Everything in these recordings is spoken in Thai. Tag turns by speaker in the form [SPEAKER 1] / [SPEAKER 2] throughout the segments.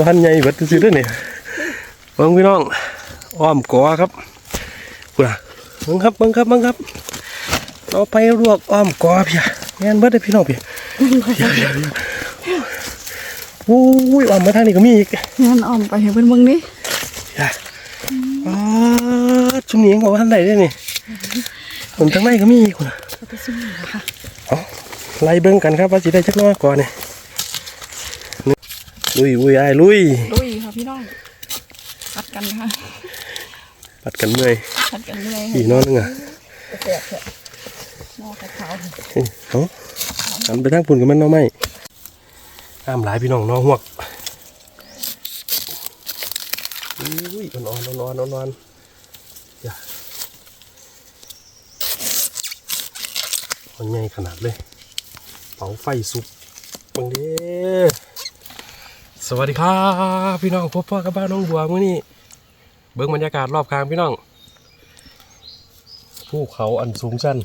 [SPEAKER 1] บ้านใหญ่เบิดซื่อๆเด้อนี่เบิ่งพี่น้องอ้อมกอครับพุ่นน่ะเบิ่งครับเบิ่งครับเบิ่งครับ เราไปลวกอ้อมกอพี่แม่นเบิดเด้อพี่น้องพี่เดี๋ยวเดี๋ยวเดี๋ยวโอ้ยอ้อมมาทางนี้ก็มีอีก
[SPEAKER 2] งั้นอ้อมไปให้เพิ่นเบิ่งดิ
[SPEAKER 1] อย่าอ๋อชุมนี้ยังบอกว่าท่านใดได้นี่ผมทั้งในก็มีอีกคนน่ะ
[SPEAKER 2] ก็ไปซุ่มนี่ล่ะค่ะ
[SPEAKER 1] เอาไล่เบิ้งกันครับว่าสิได้จักหน้อยก่อนนี่ ลุยลุยไอ้ายลุย
[SPEAKER 2] ลุยค่ะพี่น้องพัดกันค่ะ
[SPEAKER 1] ปัดกันเมื่อย
[SPEAKER 2] พัดกันเลย
[SPEAKER 1] อีกน้อยนึงอะ
[SPEAKER 2] แสบแสบหม้อขาว
[SPEAKER 1] เอาหันไปทางปุ่นกับมันเน้อไม่ห้ามหลายพี่น้องเน้องหวกอุ้ยนอนนอนนอนนอนนอนอย่ามันใหญ่ขนาดเลยเผาไฟสุกบังเด้ สวัสดีครับพี่น้องพบพ่อกับบ้านน้องบัวมื้อนี้เบิ่งบรรยากาศรอบข้างพี่น้องภูเขาอันสูงชัน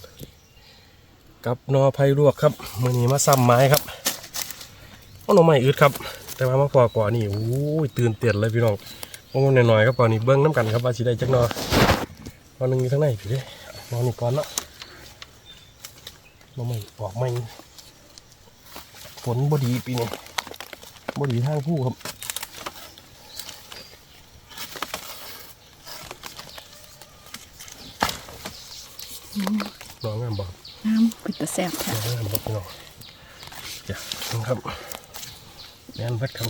[SPEAKER 1] กับนอไผ่ลวกครับมื้อนี้มาซ้ำไม้ครับเอาหน่อไม้อึดครับ แต่ว่ามาพอก่อนนี่โอ้ยตื่นเต้นเลยพี่น้องมันหน่อยๆครับก่อนนี้เบิ้งน้ำกันครับว่าสิได้จักนอตอนนึงอยู่ทั้งในพี่เด้นอนนี่ก่อนเนาะหน่อไม้ออกไม่ฝนบดีปีนี้ บ่ดีทางผู้ครับน้องงามบอก
[SPEAKER 2] น้ำเป็นตะแสบค่ะ
[SPEAKER 1] เดี๋ยวเราบอกเนาะจ้ะนะครับแม่นพัดครับ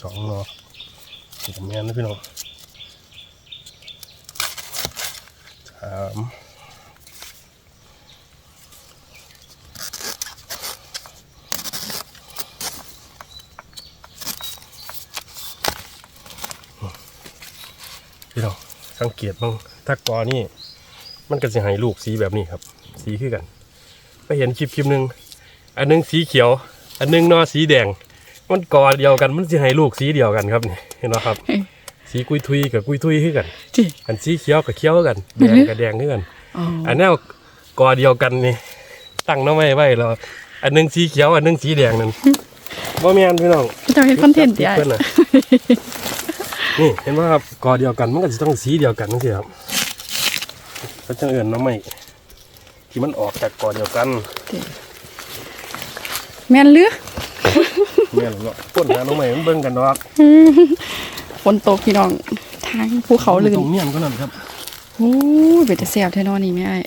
[SPEAKER 1] สองเนาะผมแม่นนะพี่น้องสามพี่น้อง สังเกตบ้างถ้ากอนี่ มันก็จะให้ลูกสีแบบนี้ครับ สีคือกัน ไปเห็นคลิปคลิปหนึ่งอันหนึงสีเขียว อันหนึงนอสีแดง มันกอเดียวกันมันจะให้ลูกสีเดียวกันครับนี่เห็นไหมครับ สีกุยทุยกับกุยทุยคือกัน
[SPEAKER 2] จิ
[SPEAKER 1] อันสีเขียวกับเขียวคือกันแดงกับแดงคือกัน
[SPEAKER 2] อ๋อ
[SPEAKER 1] อันนี้กอเดียวกันนี่ตั้งน้องไว้ไว้แล้วอันหนึงสีเขียวอันหนึงสีแดงนั่นว่าแม่นพี่น้อง
[SPEAKER 2] เจะเห็นคอนเทนต์ใหญ่
[SPEAKER 1] เพิ่ นน่ะนี่เห็นว่าครับกอเดียวกันมันก็จะต้องสีเดียวกันนั่นสิครับก็จะเอื่นน้องใหม่ที่มันออกจากกอเดียวกัน
[SPEAKER 2] แม่นเรือ
[SPEAKER 1] แม่นเนาะต้นหาน้องใหม่มันเบิ่งกันเนาะ
[SPEAKER 2] ฝนตกพี่น้องทางภูเขาลื่น
[SPEAKER 1] ตรงเมียนก็นั่นครับ
[SPEAKER 2] โอ้ยเป็นตะแสบแท้เนอนนี่แม่ไอ้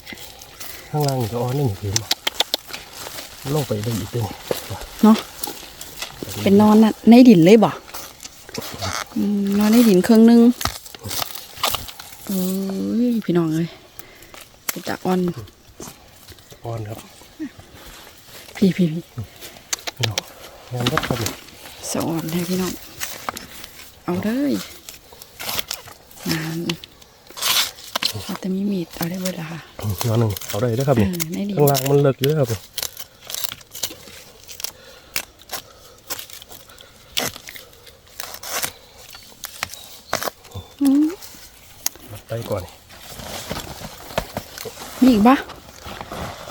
[SPEAKER 1] ข้างล่างนี่ก็อ๋อนี่เห็นบ่ลงไปได้อีกเด้นี่
[SPEAKER 2] เนาะเป็นนอนน่ะในดินเลยบ่อืม นอนในดินเครื่องนึงโอ้ยพี่น้องเลยเป็นตะอ่อน
[SPEAKER 1] อ่อนครับ
[SPEAKER 2] พี่พี่พี่
[SPEAKER 1] พี่น้องงานรับครับนี่
[SPEAKER 2] สะอ่อนเลยพี่น้อง เอาเลยงานเอาแต่มีมีดเอาได้เวลา
[SPEAKER 1] งานหนึ่งเอาได้เด้อครับ
[SPEAKER 2] เอ
[SPEAKER 1] นี่
[SPEAKER 2] อในดิน
[SPEAKER 1] ข้างล่างมันเลิกอยู่เด้อครับนี่ไปก่อนนี่
[SPEAKER 2] มี อีกปะ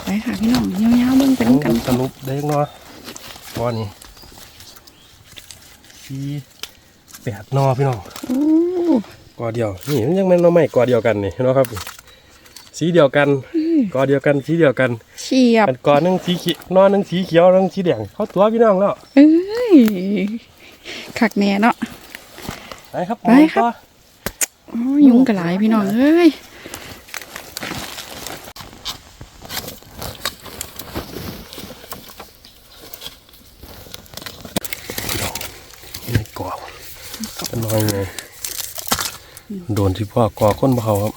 [SPEAKER 2] ไปค่ะพี่น้องยาวๆเบิ่งไปน้ำกัน
[SPEAKER 1] สรุปได้เนาะก้อนนี้ที่แปดนอพี่น้อง
[SPEAKER 2] โอ้
[SPEAKER 1] กอเดียวนี่มันยังเป็นหน้อไม่กอเดียวกันนี่เนาะครับ สีเดียวกันกอเดียวกันสีเดียวกัน
[SPEAKER 2] เฉียบ
[SPEAKER 1] อันกอหนึงสีเขียวนอหนึงสีเขียวหนึงสีแดงเขาตัวพี่น้องแล้ว
[SPEAKER 2] เอ้ยคักแน่เนาะ
[SPEAKER 1] ไปครับ
[SPEAKER 2] ไปครับ
[SPEAKER 1] ต่อ
[SPEAKER 2] โอ้ยยุงกระหลายพี่น้องเอ้ย
[SPEAKER 1] นี่กอเป็ น้อยไงโดนที่พ่อกอก้นเบาครับ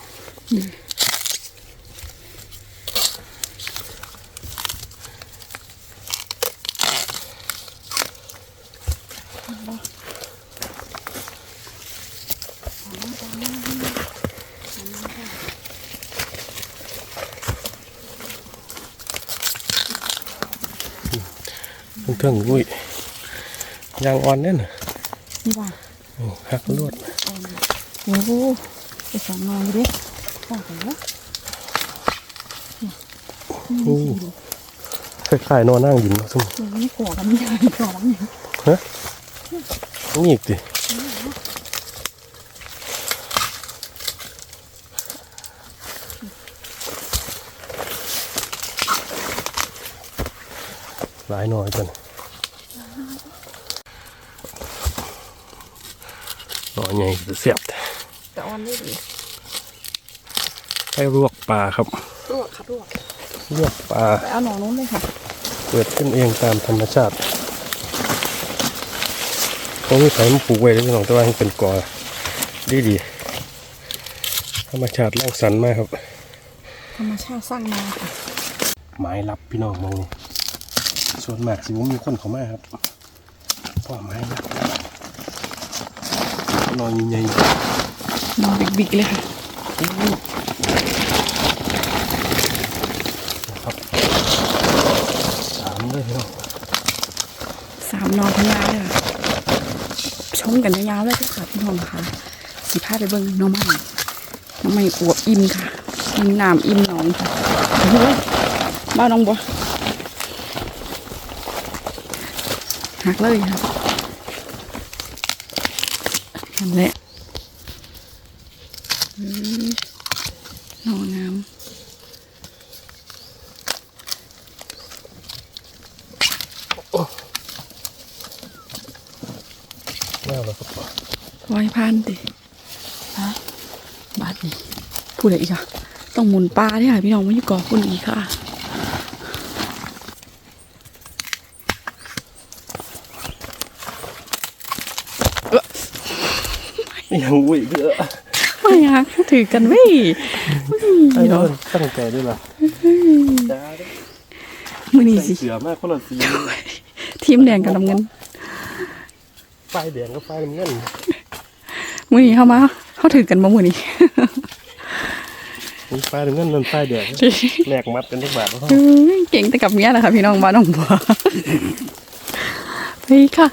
[SPEAKER 1] เพิ่งอุ้ยยางอ่อนเนี่ยนะ
[SPEAKER 2] ว่า
[SPEAKER 1] หักลวด
[SPEAKER 2] โอ้โหไปสองนอนดิว่ากันเนาะ
[SPEAKER 1] โอ้คล้ายๆนอนนั่งอยู่เนาะสม
[SPEAKER 2] ไม่ขอกันไม่ได้ขอกัน
[SPEAKER 1] นี่อีกดิหลายหน่อยกันหน่อย ใหญ่เสียบ
[SPEAKER 2] แต่ออนได้ดี
[SPEAKER 1] ให้ลวกปลาครับ
[SPEAKER 2] ลวกครับลวก
[SPEAKER 1] ลวกปลา
[SPEAKER 2] ไปเอาหนองนู้นเลยค่ะ
[SPEAKER 1] เกิดขึ้นเองตามธรรมชาติเขาไม่ใส่มาปลูกไว้เลยพี่น้องแต่ว่าให้เป็นกอดีดีๆธรรมชาติร่างสรรค์มากครับ
[SPEAKER 2] ธรรมชาติสร้างมาค่ะ
[SPEAKER 1] ไม้รับพี่น้องมองนี่ส่วนมากสิว่ามีคนเขามาครับพ่อไม้รับ นอนใหญ่
[SPEAKER 2] นอนบิ๊กๆเลยค่ะ
[SPEAKER 1] ครับสามเลยพี่น้อง
[SPEAKER 2] สามนอนทั้งยาวเลยค่ะชมกันยาวๆเลยค่ะพี่น้องค่ะสีผ้าไปเบิ้งน้องใหม่น้องใหม่อวบอิ่มค่ะอิ่มน้ำอิ่มนองค่ะโอ้โหบ้านน้องบัวหักเลยค่ะ นั่นแหละอืมหนองน้ำ
[SPEAKER 1] แน่แล้วครับ
[SPEAKER 2] ร้อยพันติฮะบาทนี่พูดอะไรอีกอะต้องหมุนปลาที่หายพี่น้องไม่อยู่ก่อคุณอีกค่ะ
[SPEAKER 1] ยังวิ่งเยอะ
[SPEAKER 2] ไม่ฮักถือกันเว้ย
[SPEAKER 1] ไอ้
[SPEAKER 2] เดี๋ยว
[SPEAKER 1] เอิ้นตั้งใจด้วยล่ะจ้า
[SPEAKER 2] มือนี้
[SPEAKER 1] ใส่
[SPEAKER 2] สิ
[SPEAKER 1] เสือมากคนละสี
[SPEAKER 2] ทีมแดงกับน้ำเงิน
[SPEAKER 1] ไฟแดงกับไฟน้ำเงิน
[SPEAKER 2] มือนี้เข้ามาเขาถือกันบ่มือนี้
[SPEAKER 1] มีไฟน้ำเงินนั่นไฟแดงแลกมัดกันทุกบาทแล้ว
[SPEAKER 2] เอ้ยเก่งแต่กับเมียแหละค่ะพี่น้องบ้านน้องบัวไปค่ะ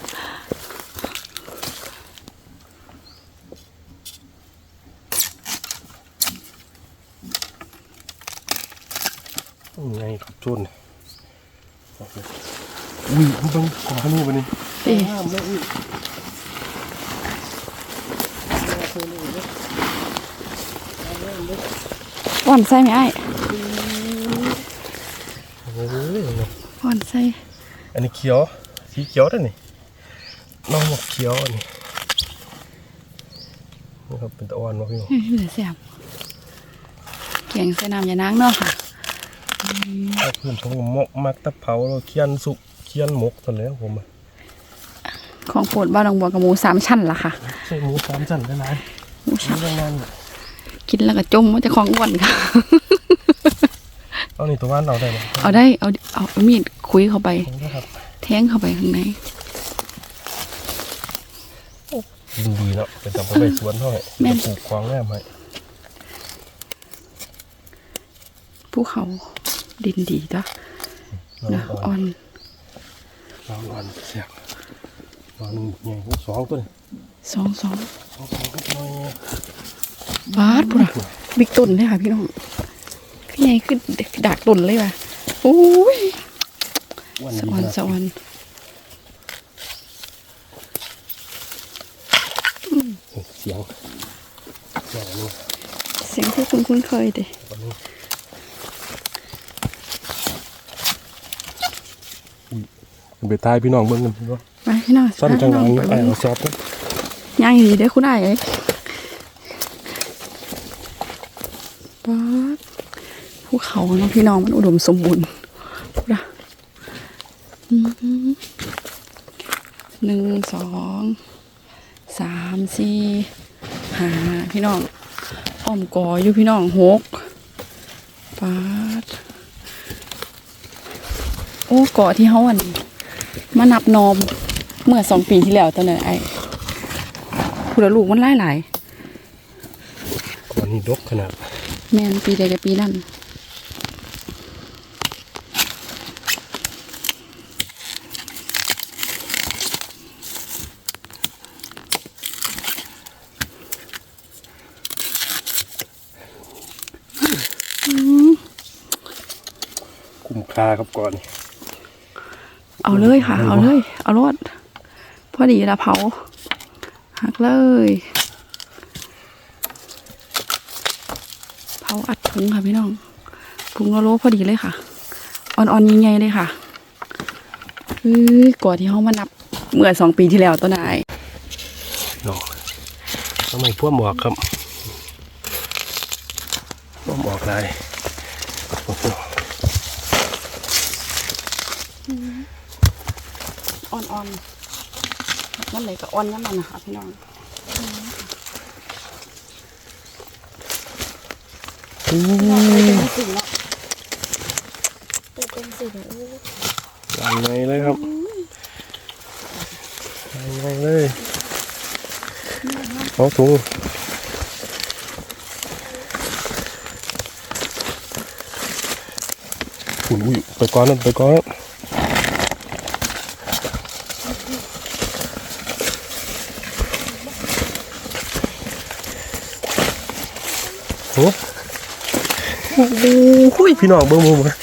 [SPEAKER 1] ไงครับชนอุ้ยมันต้องขอนี่วันนี้
[SPEAKER 2] เอ๊ะ
[SPEAKER 1] ห้ามแล้วอุ้ย
[SPEAKER 2] อ่อนใส่ไหมไอ้
[SPEAKER 1] เฮ้ย
[SPEAKER 2] อ่อนใส่
[SPEAKER 1] อันนี้เขียว สีเขียวด้วยนี่น้องหมกเขียวอันนี้นี่ครับเป็นตะวันวะพี่น้อง
[SPEAKER 2] เฮ้ยเหลือเสียบเกียงใส่น้ำยานางเนาะค่ะ
[SPEAKER 1] ถ้าพื้นของผมมกมักตะเผาแล้วเคียนสุกเคียนหมกตอนแล้วผมอะ
[SPEAKER 2] ของโปรดบ้านน้องบัวกับหมูสามชั้นล่ะค่ะ
[SPEAKER 1] ใช่หมูสามชั้นได้ไหม
[SPEAKER 2] หมู
[SPEAKER 1] หมู
[SPEAKER 2] ชั้น
[SPEAKER 1] แรงงานน่ะ
[SPEAKER 2] กินแล้วก็จมมันจะของอ้วนค่ะ
[SPEAKER 1] เอานี่ตัวว่านเราได้ไหม
[SPEAKER 2] เอาได้เอาเอาเอามีดคุยเข้าไป
[SPEAKER 1] ผมนะครับ
[SPEAKER 2] แทงเข้าไปข้างใน
[SPEAKER 1] ยินดีเนาะเป็นตำไปสวนเท่าไหร่
[SPEAKER 2] แม่น
[SPEAKER 1] ปลูกควางแง่ไหม
[SPEAKER 2] ภูเขาดินดีจ้ะ
[SPEAKER 1] น้อง
[SPEAKER 2] นะ
[SPEAKER 1] อ่
[SPEAKER 2] อ่
[SPEAKER 1] อ
[SPEAKER 2] อนน
[SPEAKER 1] น้องอ่อนเสียบ น้องหนึ่งใหญ่พวกสองตัวนี่
[SPEAKER 2] สองสอง
[SPEAKER 1] สองสองก็น้อย
[SPEAKER 2] บาสพุ่นอะบิ๊กตุนเลยค่ะพี่น้องพี่ใหญ่ขึ้นดักตุนเลยว่ะโอ้ย
[SPEAKER 1] วัน
[SPEAKER 2] สะ
[SPEAKER 1] ดี
[SPEAKER 2] ออน
[SPEAKER 1] นะ
[SPEAKER 2] สะออน
[SPEAKER 1] เสียงเสียงอันนี้
[SPEAKER 2] เสียงที่คุณคุ้นเคยดิ
[SPEAKER 1] วันนี้อุ้ยไปตายพี่น้องเบิ่งกันว่า
[SPEAKER 2] ไปพี่น้อง
[SPEAKER 1] สั้นจังหวะ
[SPEAKER 2] พี่
[SPEAKER 1] นี้
[SPEAKER 2] น้อง
[SPEAKER 1] ไอ้
[SPEAKER 2] ไป
[SPEAKER 1] เอาซอฟต์นะ
[SPEAKER 2] ย่างดีเด้อคุณนายเอ้ยบาสภูเขาเนาะพี่น้องมันอุดมสมบูรณ์พูดอะอืมหนึ่งสองสามสี่ห้าพี่น้องอ้อมกออยู่พี่น้องหกปาดโอ้เกาะที่เขาอันมานับนอม เมื่อสองปีที่แล้วตอนนั้นไอ้ผู้ละลูกมันหลายหลาย
[SPEAKER 1] ก่อนนี้ดกขนาด
[SPEAKER 2] ๆแม่นปีใดกับปีนั้น
[SPEAKER 1] คุ้มค่าครับก่อนนี่
[SPEAKER 2] เอาเลยค่ะ เอาเลย เอารถ พอดีละเผาหักเลย เผาอัดถุงค่ะพี่น้องถุงละโลพอดีเลยค่ะ อ่อนๆยังไงเลยค่ะเฮ้ยก่อนที่เขามานับเมื่อสองปีที่แล้วต้นไอ้
[SPEAKER 1] น้องทำไมพ่วงหมวกครับพ่วงหมวกลายโอ้โห
[SPEAKER 2] อ่อนๆ นั่นเลยก็อ่อนยันมันนะคะพี่น้อง
[SPEAKER 1] อู้
[SPEAKER 2] เป็นสิ่งละ
[SPEAKER 3] เป็นสิ่งโอ้
[SPEAKER 1] ยังไงเลยครับยังไงเลยเอาถุงอุ้ยไปก่อนนะไปก่อนนะโอ้โหพี่น้องเบิ่งมือมา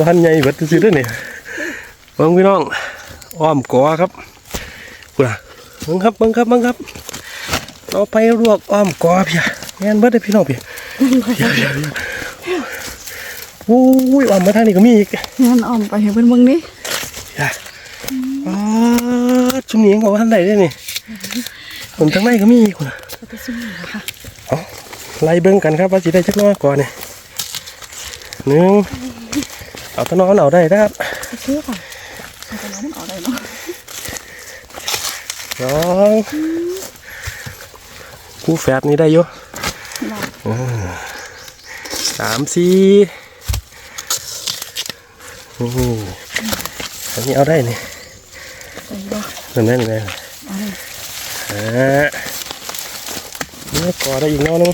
[SPEAKER 1] บ้านใหญ่เบิดซื้อเด้อเนี่ยเบิ่งพี่น้องอ้อมกอครับกูล่ะเบิ่งครับเบิ่งครับเบิ่งครับเราไปลวกอ้อมกอพี่อะแม่นเบิดเด้อพี่น้องพี่เดี๋ยวเดี๋ยวเดี๋ยวโอ้ยอ้อมมาทางนี้ก็มีอีก
[SPEAKER 2] งั้นอ่อมไปให้เพื่อนเบิ่งดิ
[SPEAKER 1] อย่าอ๋อชุมนี้ยังบอกว่าท่านใดได้นี่ผมทั้งในก็มีอีกคนน่ะ
[SPEAKER 2] ไปซุ่มหน่อยค่ะ
[SPEAKER 1] เอา ไล่เบิ่งกันครับว่าสิได้จักหน้อยก่อนนี่หนึ่งเอาตะนอนเอาได้นะครับ
[SPEAKER 2] ไปซื้อค่ะเอาไปน้องมันเอาได้เนาะ
[SPEAKER 1] สองกูแฟดนี่ได้อยู่
[SPEAKER 2] ได้
[SPEAKER 1] สามสี่โอ้โหอันนี้เอาได้นี่
[SPEAKER 2] ได้บ่
[SPEAKER 1] นั่นนั่นนั่น
[SPEAKER 2] เอาได้
[SPEAKER 1] อ่านี่ก่อได้อีกน้อยนึง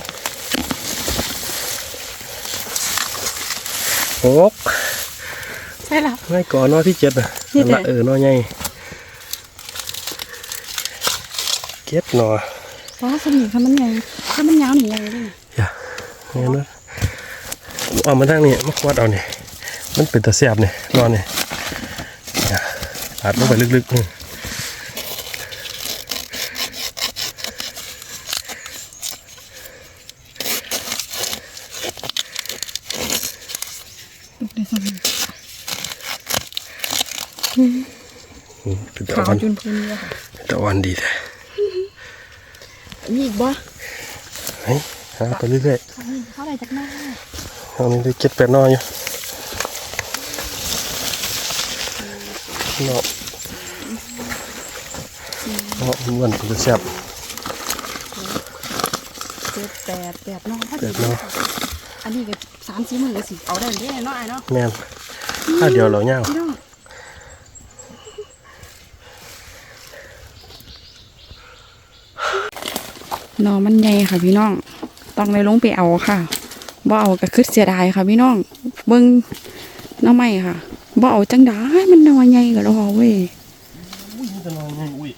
[SPEAKER 1] หก
[SPEAKER 2] ใช่ละ
[SPEAKER 1] ไม่ก่อนนอที่เจ็ดน่ะ
[SPEAKER 2] นี่
[SPEAKER 1] นั่นละ
[SPEAKER 2] เด้
[SPEAKER 1] เออนอใหญ่เก็ดหนอ
[SPEAKER 2] เพราะว่าสนิทค่ะมันใหญ่ถ้ามันยาวหนึ่งใหญ่เลย
[SPEAKER 1] อย่าเนี่ยนะเอามาทางนี้มาควดเอาเนี่ยมันเป็นตะเสียบเนี่ยนอนเนี่ยอย่าอัดลงไปลึกๆนี่
[SPEAKER 2] ลูกได้สนิท
[SPEAKER 1] อืม เป็นตะ
[SPEAKER 2] ขาว
[SPEAKER 1] วัน
[SPEAKER 2] จุนพูนเลยค่ะ
[SPEAKER 1] เป็นตะวันดีแท้
[SPEAKER 2] มีอีกบ่
[SPEAKER 1] เฮ้ยหาไปเรื่อย
[SPEAKER 2] เข้าได้จากหน้า
[SPEAKER 1] ๆเอานี่ได้เก็ดแปดนออยู่เนาะเนาะมันวนเป็นตะเสียบ
[SPEAKER 2] เจ็ดแปดแปดนอพอ
[SPEAKER 1] แป
[SPEAKER 2] ดี
[SPEAKER 1] ดน้อ
[SPEAKER 2] อันนี้ก็ สามสี่หมื่นเลยสิเอาได้เด้เนาะไอ้เนาะ
[SPEAKER 1] แม่นถ้าเดียวเราเงา
[SPEAKER 2] พี่น้องหนอมันใหญ่ค่ะพี่น้อง ต้องเลยลงไปเอาค่ะบ่เอาก็คือเสียดายค่ะพี่น้อง เบิ่งหน้อไม้ค่ะบ่เอาจังได้มันหนอใหญ่ก็รอเว้ย
[SPEAKER 1] อุ้ยมันจะนอนไงอุ้ย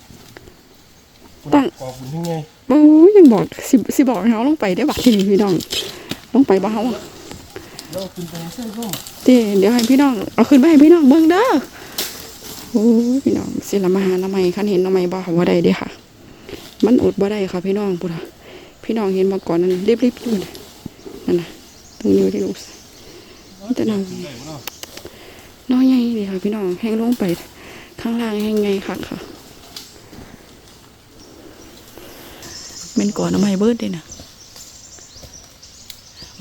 [SPEAKER 2] ตั้ง
[SPEAKER 1] กอบคุณยังไง
[SPEAKER 2] โอ้ยยังบอกสิสิบอกให้เขาลงไปได้บักทีนี้พี่น้องลงไปบ่เอาอะ
[SPEAKER 1] เราขึ้นไปเส้นร่ม
[SPEAKER 2] เดี๋ยวเดี๋ยวให้พี่น้องเอาขึ้นไปให้พี่น้องเบิ่งเด้อโอ้พี่น้องสิละมาหาหน้อไม้คันเห็นหน้อไม้บ่ว่าได้เด้ค่ะ มันอดบ่ได้ค่ะ พี่น้องพุ่นน่ะพี่น้องเห็นมาก่อนนั้นรีบๆอยู่นะนั่นน่ะตรงนี้ที่ลูกนี่แต่น้องน้อยใหญ่เลยค่ะ พี่น้องแห้งลงไป ข้างล่างแห้งไงค่ะค่ะเป็นก่อนหน้อไม้เบิดเด้น่ะ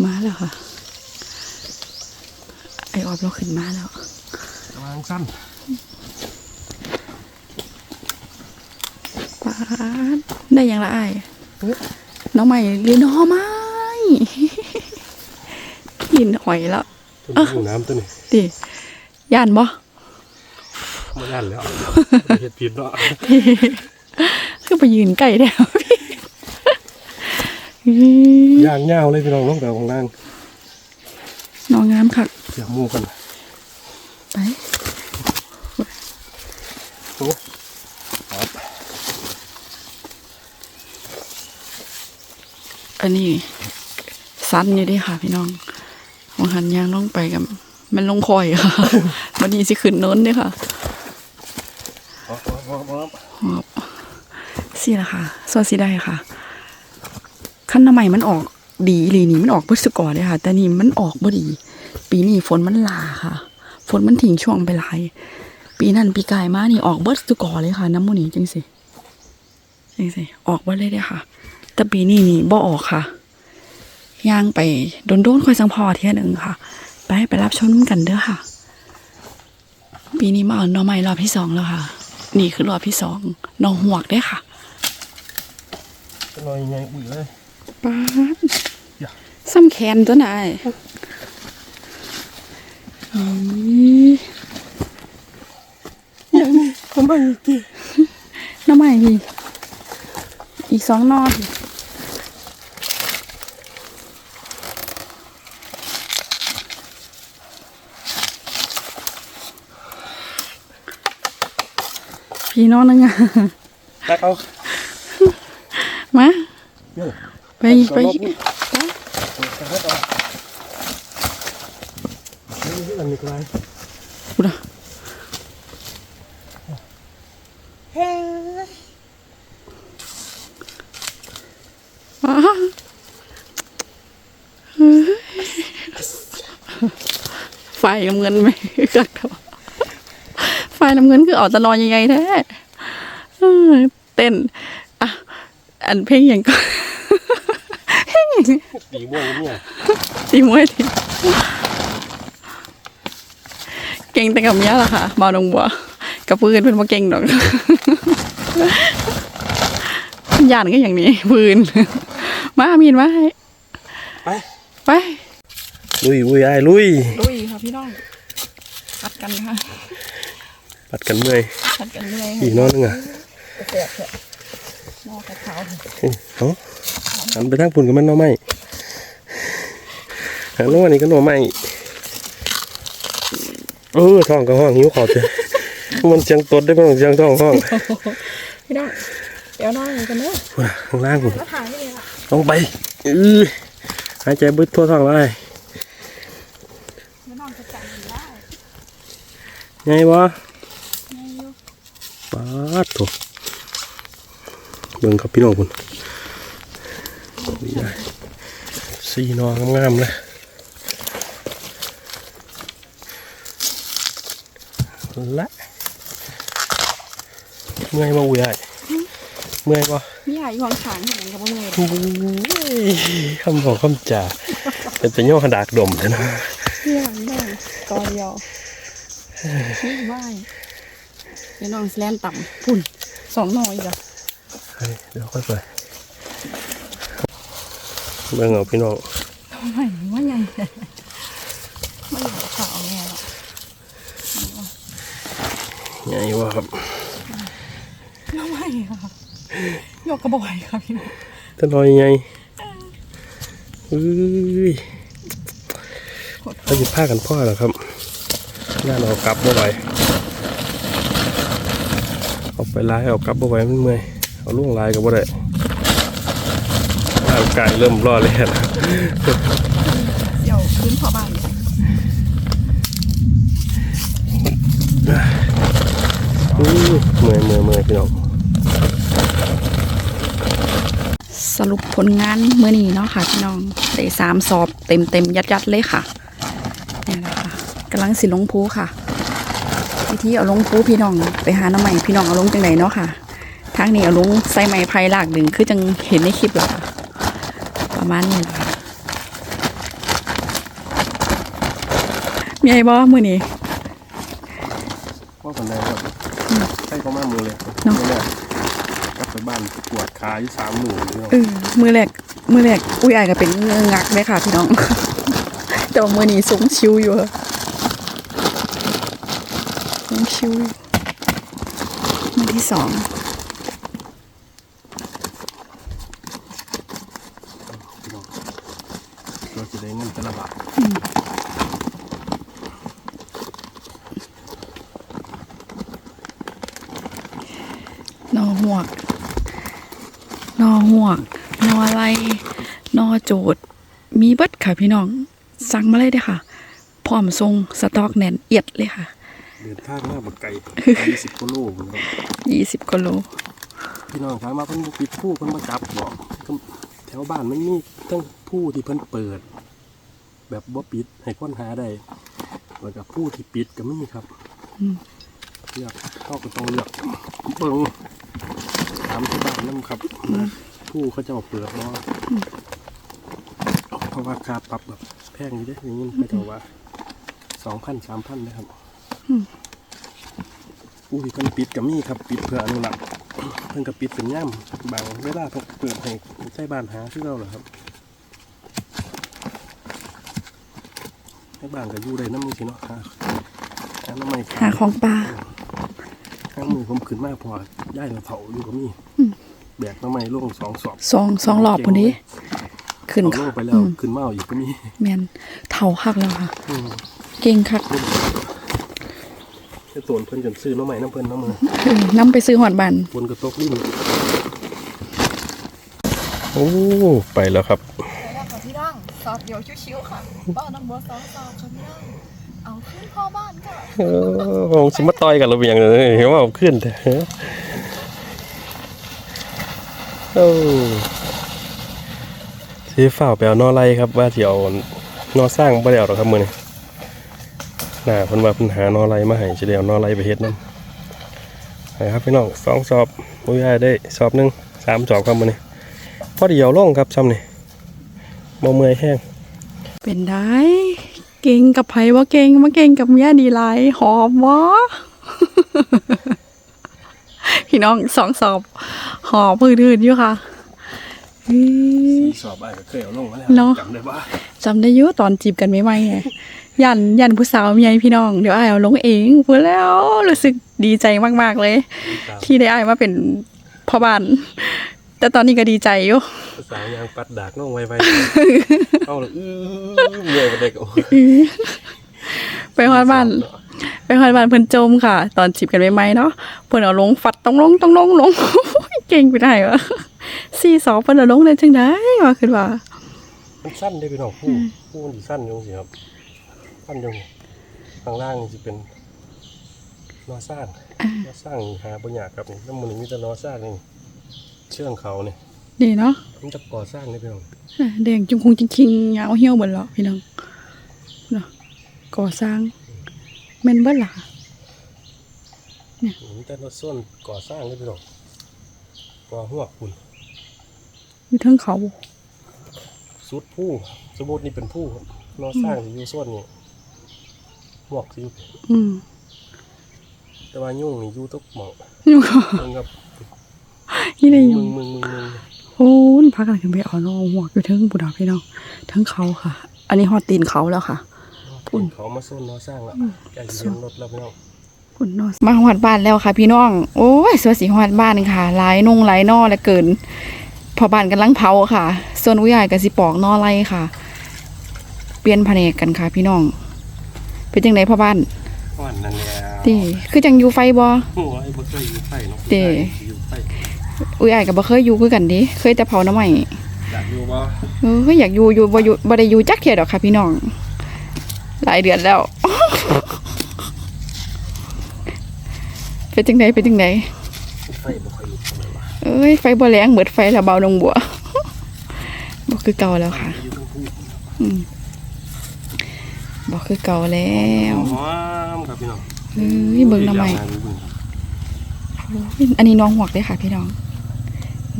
[SPEAKER 2] มาแล้วค่ะ ไอออบเราขึ้นมาแล้ว
[SPEAKER 1] กำลังสั้น
[SPEAKER 2] ป้าดได้ยังละไอายน้องใหม่เรียนน้องไม้กินหอยแล้ว
[SPEAKER 1] ตัวนี้อยู่น้ำตัวนี้
[SPEAKER 2] ดิย่านบ่
[SPEAKER 1] ไม่ยันแล้วเห็ดผิดเนาะ
[SPEAKER 2] คือไปยืนใกล้แล้วพี่
[SPEAKER 1] ย่างเงาเลยพี่น้องลงแต่ของล่าง
[SPEAKER 2] น้องงามค่ะ
[SPEAKER 1] เสียบหมูกัน
[SPEAKER 2] ไป
[SPEAKER 1] โอ้ครับ
[SPEAKER 2] อันนี้สั้นอยู่เดิค่ะ พี่น้องของหันยางลงไปกับมันลงคอยค่ะวันนี้สิขึ้นเนินเด้อค่ะ
[SPEAKER 1] พอพอพอพอ
[SPEAKER 2] หอบสิละค่ะส่วนสิได้ค่ะขั้นน้ำใหม่มันออกดีอีหลีนี่มันออกเบิดสกอร์เลยค่ะ แต่นี่มันออกบ่ดี ปีนี้ฝนมันลาค่ะ ฝนมันทิ้งช่วงไปหลาย ปีนั้นปีกายมานี่ออกเบิดสกอร์เลยค่ะ น้ำมูนี่จังสิจังสิออกเบิดเลยเด้อค่ะ แต่ปีนี้นี่บ่ออกค่ะย่างไปโดนโดนๆค่อยสังพอเที่ยหนึ่งค่ะ ไปไปรับชมกันเด้อค่ะ ปีนี้มาเอาหน่อไม้รอบที่สองแล้วค่ะ นี่คือรอบที่สองหน่อหวกได้อค่ะ
[SPEAKER 1] จะนอนยังไงอุ้ยเลย
[SPEAKER 2] ป้าด
[SPEAKER 1] อย่า
[SPEAKER 2] ซ้ำแขนตัวนายอืม
[SPEAKER 1] ยัง นี่ทำไมอีกที
[SPEAKER 2] หน้ำใหม่พี่อีกสองหนอพี่พี่น้องนึงอะ
[SPEAKER 1] ตักเอา
[SPEAKER 2] มา
[SPEAKER 1] เนี่ย
[SPEAKER 2] ไปไป
[SPEAKER 1] ตักเอาตักเอานี่ อันนี้ก็ไร
[SPEAKER 2] กูนะอ้าไฟน้ำเงินไหมกักเถอะไฟน้ำเงินคือออกตะนอนยังไงแท้เออเต้นอะอันเพลงอย่างก็เพลงอย่าง
[SPEAKER 1] ตีม่วงเนี่ย
[SPEAKER 2] ตีมวยทีเก่งแต่กับเมียล่ะค่ะบาวดงบัวกับปืนเป็นว่าเก่งดอกยานก็อย่างนี้ปืนมามีนมาให้
[SPEAKER 1] ไป
[SPEAKER 2] ไป
[SPEAKER 1] ลุยลุยไอ้ลุย
[SPEAKER 2] ลุยค่ะพี่น้องพัดกันค่ะ
[SPEAKER 1] ปัดกันเมื่อย
[SPEAKER 2] พัดกันเลย
[SPEAKER 1] อีกนอนนึงอะ
[SPEAKER 2] แสบๆนอกขาว
[SPEAKER 1] เอ้ยเอาหันไปทางปุ่นกับมันหน่อไม้หันลงมานี่ก็หน่อไม้ เออท้องก็ห้องหิวขอบจ้ะมันเสียงตดได้บ้างเสียงท้องห้อง
[SPEAKER 2] ๆพี่น้องเดี๋ยวน้องกันเนอะ
[SPEAKER 1] พุ่นน่ะข้างล่างพุ่น
[SPEAKER 2] มาถ่ายนี่เลยค่ะ
[SPEAKER 1] ต้องไปอือหายใจบึดทั่วท้องเลย
[SPEAKER 2] พี่น้องจะจับมันได้
[SPEAKER 1] ไงวะ
[SPEAKER 2] ไงอยู่
[SPEAKER 1] ปาดโถูกเบิ่งครับพี่น้องคุณนี่ได้สี่หนองงามๆเลย ละเมื่อยบ่อุ้ยไอ้เมื่อยบ่
[SPEAKER 2] มีใหญ่วางขางเห็นไหมกับพ่อเมย์
[SPEAKER 1] โอ้ยคำบอกคำจ่าเป็นแต่ย่อขดากดมเลยนะ
[SPEAKER 2] พี่หลังได้กอเดียวนี่ไหวพี่น้องแลนต่ำพุ่นสองหน่อยจ้ะ
[SPEAKER 1] เฮ้ยเดี๋ยวค่อยไปเบิ่งเอาพี่น้อง
[SPEAKER 2] ทำไมว่าไงไม่อยากข่าวแม่หรอก
[SPEAKER 1] ไงวะครับ
[SPEAKER 2] ทำไมค่ะยกกระบอกค่ะพี่น้อง
[SPEAKER 1] จะนอนยังไงอุ้ย
[SPEAKER 2] ขด
[SPEAKER 1] เราจะพากันพ่อเหรอครับน่าเอากลับบ่ไหวเอาไปไล่เอากลับบ่ไหวมันเมื่อยเอาล่วงลายกับบ่ได้ร่างกายเริ่มรอเลยนะ
[SPEAKER 2] เดี๋ยวพื้นพอบ้าน เมื่
[SPEAKER 1] อยเมื่อยเมื่อยพี่น้อง
[SPEAKER 2] สรุปผลงานเมื่อนี้เนาะค่ะพี่น้องได้สามสอบเต็มเต็มยัดยัดเลยค่ะนี่นะคะกำลังสิลงภูค่ะวิธีเอาลงภูพี่น้อง ไปหาน้ำใหม่พี่น้องเอาลงจังไหนเนาะค่ะทางนี้เอาลงใส่ไม้ไผ่ลากดึงคือจังเห็นในคลิปหละค่ะประมาณนี้ค่ะมีไอ้บอมือนี้
[SPEAKER 1] ไหนครับใช่ ก็มามือเลย
[SPEAKER 2] เนาะ
[SPEAKER 1] เนี่ยกลับไปบ้านไปปวดขาอยู่สามหมื่นพี่น้อง
[SPEAKER 2] เออมือแรกมือแรกอุ้ยอายก็เป็นเงืองักเลยค่ะพี่น้อง แต่ว่ามือนี้สูงชิวอยู่ค่ะสูงชิวอยู่มือที่สอง
[SPEAKER 1] พี่น้องเราจะได้เงินแต่ละบาท
[SPEAKER 2] นอหวกนอหวกนออะไรนอ โจดมีเบิดค่ะพี่น้อง สั่งมาเลยเด้อค่ะ พร้อมทรงสต็อกแน่นเอียดเลยค่ะ
[SPEAKER 1] เดินทางมาบักไก่ยี่สิบกิโลผมครับ
[SPEAKER 2] ยี่สิบกิโล
[SPEAKER 1] พี่น้องถามมาเพิ่นบ่ปิดผู้เพิ่นมาจับบอกก็แถวบ้านมันมีทั้งผู้ที่เพิ่นเปิด แบบบ่ปิดให้คนหาได้แล้วก็ผู้ที่ปิดก็มีครับ
[SPEAKER 2] อืม
[SPEAKER 1] เลือกเข้าก็ต้องเลือกเบิ่งถามที่บ้านนํครับนะผู้เขาเจะเปิดบ่ เพราะว่าค่าปรับแบบแพงอยู่เด้อย่างนี้ไม่เท่าว่าสองพันสามพันนะครับผู้ที่เพิ่นปิดก็มีครับ ปิดเพื่ออนุรักษ์เพิ่นก็ปิดเป็นย่ำบางเวลาเพิ่นเปิดให้ใช้บ้านหาคือเราเหรอครับให้บ้านก็อยู่ได้น้ำมือสิเนาะหาหาน้ำไม่
[SPEAKER 2] หาของปลา
[SPEAKER 1] ข้างมือผมขึ้นมาพอย่ายเราเผาอยู่ก็มี
[SPEAKER 2] อืม
[SPEAKER 1] แบกน้ำไม่ลงสองสอบ
[SPEAKER 2] สองสองรอบคนนี้ ขึ้น
[SPEAKER 1] เอาล
[SPEAKER 2] ค่ะ
[SPEAKER 1] งไปแล้ว
[SPEAKER 2] อืม
[SPEAKER 1] ขึ้นมาเอาอีกก็มี
[SPEAKER 2] แมนเท่าคักแล้วค่ะ
[SPEAKER 1] อืม
[SPEAKER 2] เก่งคัก
[SPEAKER 1] จะตวนเพิ่นจนซื้อน้ำใหม่น้ำเพิ่นน้ำมือ
[SPEAKER 2] เออน้ำไปซื้อหอดบัน
[SPEAKER 1] บนกระตกลิ้นโอ้ไปแล้วครับ
[SPEAKER 3] แล้วค่ะพี่น้องสอบเดียวชิวๆค่ะบ้านน้องบัวสองสอบค่ะพี่น้องเอาขึ้นพ่อบ้านค่ะ
[SPEAKER 1] เออคงสิมาต่อยกันเราเป็นอย่างเลยเห็นว่าเอาขึ้นแต่โอ้ สีฝ่าวไปเอานอไรครับว่าสิเอานอสร้างบ่ได้เอาหรอกครับมือนี่น่าพิ่นว่าเพิ่นหานอไรมาให้สิได้เอานอไรไปเฮ็ดนำนะครับพี่น้องสองสอบอุ้ยได้ได้สอบหนึ่งสามสอบครับมือนี่พอดีเอาลงครับซ้ำนี่บ่เมื่อยแห้ง
[SPEAKER 2] เป็นได้เก่งกับไผว่าเก่งมาเก่งกับเมียดีไรหอมวะพี่น้องสองสอบหอมมือถืนอยู่ค่ะ อื้อ
[SPEAKER 1] สอบอ้ายก็เคยเอาลงมาแล้ว
[SPEAKER 2] เนาะ
[SPEAKER 1] จำได้บ่
[SPEAKER 2] จำได้อยุ่ตอนจีบกันไม่ไหมไงยันยันผู้สาวเมียพี่น้อง เดี๋ยวอายเอาลงเองพูดแล้วรู้สึกดีใจมากๆเลย ที่ได้อายมาเป็นพ่อบ้าน แต่ตอนนี้ก็ดีใจอยู่
[SPEAKER 1] ภาษายางปัดดากน้องไวๆเอาเลยอื้อเมื่อยไปเด็กโอ้ย
[SPEAKER 2] ไปฮอดบ้าน ไปฮอดบ้านเพิ่นจมค่ะ ตอนจีบกันไม่ไหมเนาะเพิ่นเอาลงฟัดต้องลงต้องลงลง เก่งไปได้วะสี่สองเพิ่นเอาลงได้จังได้ว่าคือว่า
[SPEAKER 1] มันสั้นได้พี่น้องผู้ผู้มันสิสั้นอยังสิครับสั้นอยังข้างล่างจะเป็นนอสร้างนอสร้างหาปัญญากครับนี่น้ำมันมีแต่นอสร้างนี่เชื่องเขานี่
[SPEAKER 2] ดีเนาะ
[SPEAKER 1] มันจะก่อสร้างนี่พี่น้อง
[SPEAKER 2] แดงจุงคงจริงๆยาวเหี่ยวเหมือนเหรอพี่น้องเนาะก่อสร้างแม่นเบิดล่ะ
[SPEAKER 1] มีแต่นอส้นก่อสร้างนี่พี่น้อง ก่อหัวคุณ
[SPEAKER 2] อยู่เทั้งเขา
[SPEAKER 1] สุดผู้สมมตินี่เป็นผู้ครับนอสร้างที่อยู่ส่วนนี่หมวกสิอยู่
[SPEAKER 2] อืม
[SPEAKER 1] แต่ว่ายุ่งนี่อยู่ทุกหมอง
[SPEAKER 2] อยู่ก็
[SPEAKER 1] มึงกับ
[SPEAKER 2] นี่ได้อยู่
[SPEAKER 1] มึงมึงมึงมึง
[SPEAKER 2] โอ้นพักกันขึ้นไปเอาน้องหัวอยู่เทั้งบุดาพี่น้องเทั้งเขาค่ะ อันนี้ฮอดตีนเขาแล้วค่ะ
[SPEAKER 1] พุ่นเขามาส้นนอสร้างแล้วแกจะเห็นรถแล้วพี่น้อง
[SPEAKER 2] คุณนอสมาฮอดบ้านแล้วค่ะ พี่น้อง โอ้ยสวยสีฮอดบ้านค่ะหลายนงหลายนอและเกิน พอบ้านกำลังเผาค่ะ ส่วนอุ้ยใหญ่กับสิปอกนอไรค่ะ เปลี่ยนแผนกกันค่ะ พี่น้อง เป็นจังไดพ่อบ้าน
[SPEAKER 1] ก่อนนั่นแหละ
[SPEAKER 2] ติคือจังอยู่ไฟบ่
[SPEAKER 1] โอ้ยบ่เคยอยู่ไฟเนาะ
[SPEAKER 2] เด้
[SPEAKER 1] อยู่ไฟ
[SPEAKER 2] อุ้ยใหญ่ก็บ่เคยอยู่คือกันเดิเคยแต่เผาน้ำใหม่
[SPEAKER 1] อยากอยู่บ่
[SPEAKER 2] เอออยากอยู่อยู่บ่อยู่บ่ได้อยู่จักเที่ยดอกค่ะ พี่น้อง หลายเดือนแล้ว เป็นจังไดเป็นจังได
[SPEAKER 1] ไฟบ่ค่อยอยู่ทำไมวะ
[SPEAKER 2] เอ้ยไฟบ่แรงเบิดไฟแล้วเบาลงบัวบ่คือเก่าแล้วค่ะ
[SPEAKER 1] อยู่ทั้งคู่
[SPEAKER 2] บ่คือเก่าแล้ว
[SPEAKER 1] หอมครับพี่น้อง
[SPEAKER 2] เอ้ยเบิ่งทำไม
[SPEAKER 1] ยาวาเบิ่งครับ
[SPEAKER 2] อันนี้น้องหวกเลยค่ะ พี่น้อง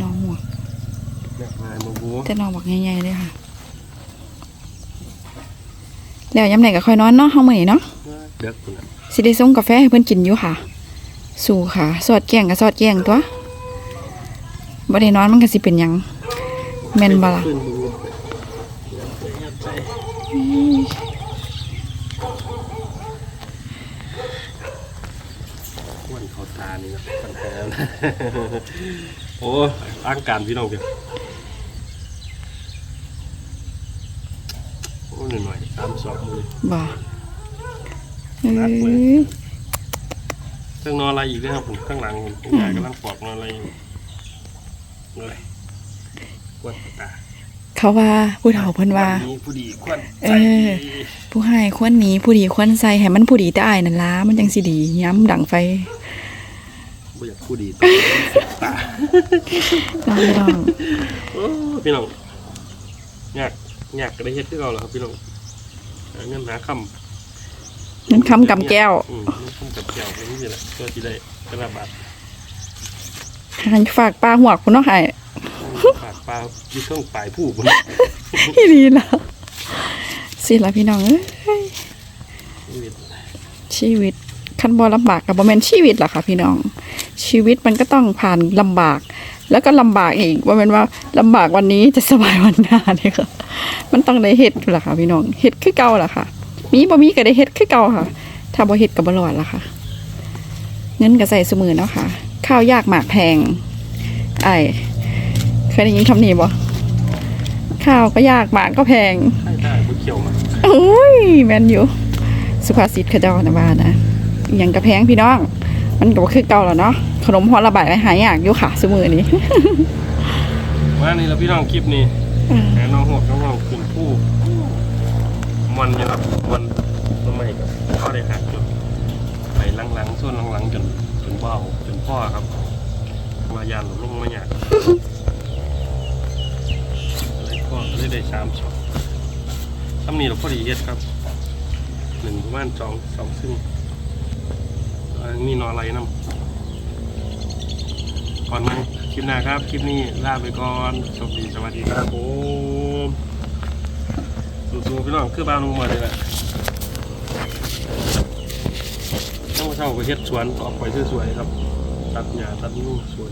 [SPEAKER 2] น้องหวก
[SPEAKER 1] แม่งานบ่บู
[SPEAKER 2] แต่น้องหวกใหญ่ๆเลยค่ะ แล้วยามไหนก็ค่อยนอนเนาะเฮามื้อนี้เนาะ
[SPEAKER 1] เด็กคุณน่ะ
[SPEAKER 2] สิได้ส่งกาแฟให้เพิ่นกินอยู่ค่ะ สู่ค่ะ สอดแกงก็สอดแกงตัวบ่ได้นอนมันก็สิเป็นหยังแม่นบ่ล่ะ
[SPEAKER 1] ขึ้นบูอ้วนเขาตานี่นะปัญหานะโอ้ร่างการพี่น้องเดียวโอ้หน่อยๆตามสอบมือ
[SPEAKER 2] บ่เอ้
[SPEAKER 1] นักเลย
[SPEAKER 2] ย
[SPEAKER 1] เครื่องนอนอะไรอีกนะครับผมข้างหลังผมผู้ใหญ่กำลังปอกนอนอะไรอยู่เลยกวนตา
[SPEAKER 2] เขาว่าผู้เฒ่าเพิ่นว่า
[SPEAKER 1] มีผู้ดีควร
[SPEAKER 2] เออ ผู้ให้ควรหนีผู้ดีควรใส่ให้มันผู้ดีแต่อายนั่นล่ะมันจังสิดีย้ำดังไฟ
[SPEAKER 1] บ่อยากผู้ดีตา
[SPEAKER 2] น้องพี่น้อง
[SPEAKER 1] โอ้พี่น้องอยากอยากก็ได้เฮ็ดคือเก่าแล้วครับพี่น้องหาเงินหาคำ
[SPEAKER 2] นั่นคำกำแก้ว
[SPEAKER 1] อืมเงินคำกับแก้วเป็นนี่แหละก็สิได้กระบาด
[SPEAKER 2] หันฝากปลาหัวกคุณเนาะให้
[SPEAKER 1] ปากปลาอยู่ช่วงปลายผู้พุ่น
[SPEAKER 2] อีดีล่ะสิล่ะพี่น้องเอ้ย
[SPEAKER 1] ชีวิต
[SPEAKER 2] ชีวิตคันบ่ลำบากกับบ่แม่นชีวิตล่ะค่ะพี่น้อง ชีวิตมันก็ต้องผ่านลำบาก แล้วก็ลำบากอีกว่าแม่นว่าลำบากวันนี้จะสบายวันหน้าเนี่ยค่ะ มันต้องได้เฮ็ดล่ะค่ะพี่น้องเฮ็ดคือเก่าล่ะค่ะ มีบ่มีก็ได้เฮ็ดคือเก่าค่ะ ถ้าบ่เฮ็ดก็บ่รอดล่ะค่ะ เงินก็ใส่สมือเนาะค่ะ ข้าวยากหมากแพงไอ้ายเคยได้ยินคำนี้บ่ข้าวก็ยากหมากก็แพง
[SPEAKER 1] ใช่ได้ผู้เขียวมา
[SPEAKER 2] โอ้ยแมนอยู่ สุภาษิตเขาเจ้านะบ้านนะอหย่างกระแพงพี่น้อง มันก็บ่คือเก่าแล้วเนาะขนมฮอระบายหายากอยู่ค่ะสมือนี้
[SPEAKER 1] มานี่แล้วพี่น้องคลิปนี้หาน้องหดน้องน้องขึ้นผู้ มันอยู่ครับมันทำไมกับพ่อได้หักจนไปหลังๆส่วนหลังๆจนจนเบาจนพ่อครับมายานลงมาหยาดเลยก็เลยได้สามช็อตทำนี่เราพอดีเฮ็ดครับหนึ่งประมาณสองสองซึ่งนนี้นอนอะไรน้ำก่อนไหมคลิปหน้าครับ คลิปนี้ลาไปก่อนสวัสดีสวัสดีครับผม สู้ๆพี่น้องคือบ้านลงมาเลยแหละต้องเช่าไปเฮ็ดสวนออกไปสวยๆครับ ตัดหญ้าตัดนู่สวน